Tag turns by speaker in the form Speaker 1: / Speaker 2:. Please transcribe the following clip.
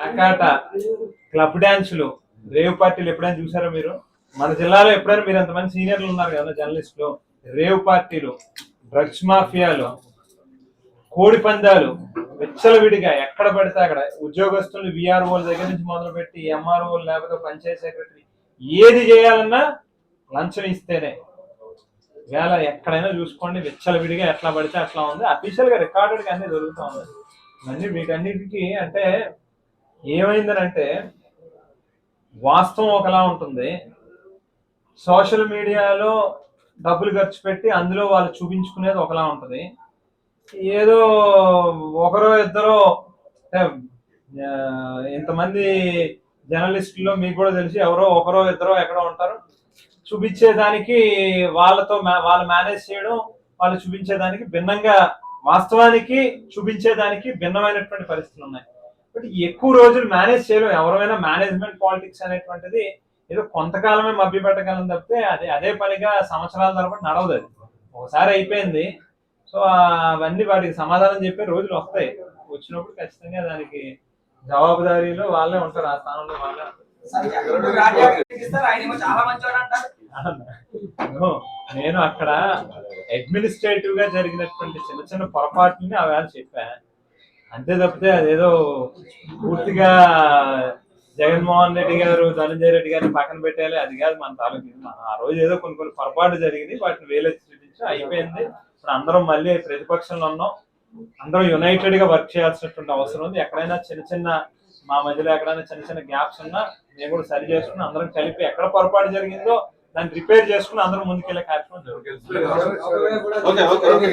Speaker 1: కాకాట club డాన్సులు. Rave పార్టీలు ఎప్పుడైనా చూసారా మీరు? మన జిల్లాలో ఎప్పుడైనా మీరు ఎంతమంది సీనియర్లు ఉన్నారు కదా జర్నలిస్టులు. రేవ్ పార్టీలు డ్రగ్స్ మాఫియాలు కోడి పందాలు విచ్చలవిడిగా ఎక్కడ పడితే అక్కడ ఉద్యోగస్తులు విఆర్ఓల దగ్గర నుంచి మొదలుపెట్టి ఎంఆర్ఓ లేకపోతే పంచాయతీ సెక్రటరీ ఏది చేయాలన్నా లంచం ఇస్తేనే. వేళ ఎక్కడైనా చూసుకోండి విచ్చలవిడిగా ఎట్లా పడితే అట్లా ఉంది. అఫీషియల్గా రికార్డెడ్గా అన్ని దొరుకుతా ఉంది అన్ని వీటన్నిటికీ అంటే ఏమైందనంటే వాస్తవం ఒకలా ఉంటుంది. సోషల్ మీడియాలో డబ్బులు ఖర్చు పెట్టి అందులో వాళ్ళు చూపించుకునేది ఒకలా ఉంటుంది. ఏదో ఒకరో ఇద్దరో ఇంతమంది జర్నలిస్టుల్లో మీకు కూడా తెలిసి ఎవరో ఒకరో ఇద్దరో ఎక్కడో ఉంటారు. చూపించేదానికి వాళ్ళతో వాళ్ళు మేనేజ్ చేయడం వాళ్ళు చూపించేదానికి భిన్నంగా వాస్తవానికి చూపించేదానికి భిన్నమైనటువంటి పరిస్థితులు ఉన్నాయి. బట్ ఎక్కువ రోజులు మేనేజ్ చేయలేం. ఎవరైనా మేనేజ్మెంట్ పాలిటిక్స్ అనేటువంటిది ఏదో కొంతకాలమే మభ్య పెట్టగలం తప్పితే అదే అదే పనిగా సంవత్సరాల తరబడి నడవదు అది. ఒకసారి అయిపోయింది. సో అవన్నీ వాటికి సమాధానం చెప్పే రోజులు వస్తాయి. వచ్చినప్పుడు ఖచ్చితంగా దానికి జవాబుదారీలో వాళ్ళే ఉంటారు. ఆ స్థానంలో వాళ్ళే నేను అక్కడ అడ్మినిస్ట్రేటివ్గా జరిగినటువంటి చిన్న చిన్న పొరపాట్లని అవేళ చెప్పా. అంతే తప్పితే అదేదో పూర్తిగా జగన్మోహన్ రెడ్డి గారు ధనంజయ రెడ్డి గారిని పక్కన పెట్టాలి అది కాదు మన తాలూకు. మన ఆ రోజు ఏదో కొన్ని కొన్ని పొరపాటు జరిగింది వాటిని వేలెత్తి చూపించి అయిపోయింది. ఇప్పుడు అందరం మళ్ళీ ప్రతిపక్షంలో ఉన్నాం. అందరం యునైటెడ్గా వర్క్ చేయాల్సినటువంటి అవసరం ఉంది. ఎక్కడైనా చిన్న చిన్న మా మధ్యలో ఎక్కడైనా చిన్న చిన్న గ్యాప్స్ ఉన్నా మేము కూడా సరి చేసుకుని అందరం కలిపి ఎక్కడ పొరపాటు జరిగిందో దాన్ని రిపేర్ చేసుకుని అందరం ముందుకెళ్ళే కార్యక్రమం జరుగుతుంది.
Speaker 2: Okay okay okay.